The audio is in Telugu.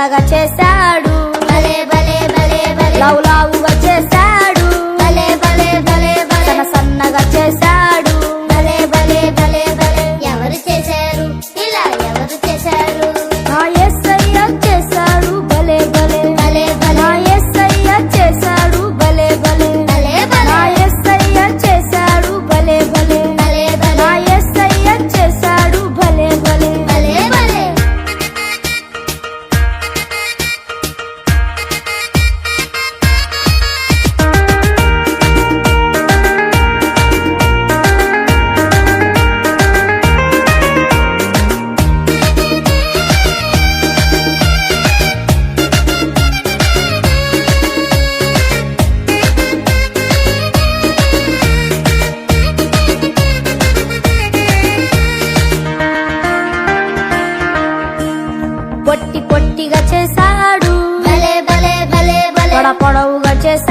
పండగ చేశా పొట్టి పొట్టిగా చేశాడు. పొడవుగా చేశాడు.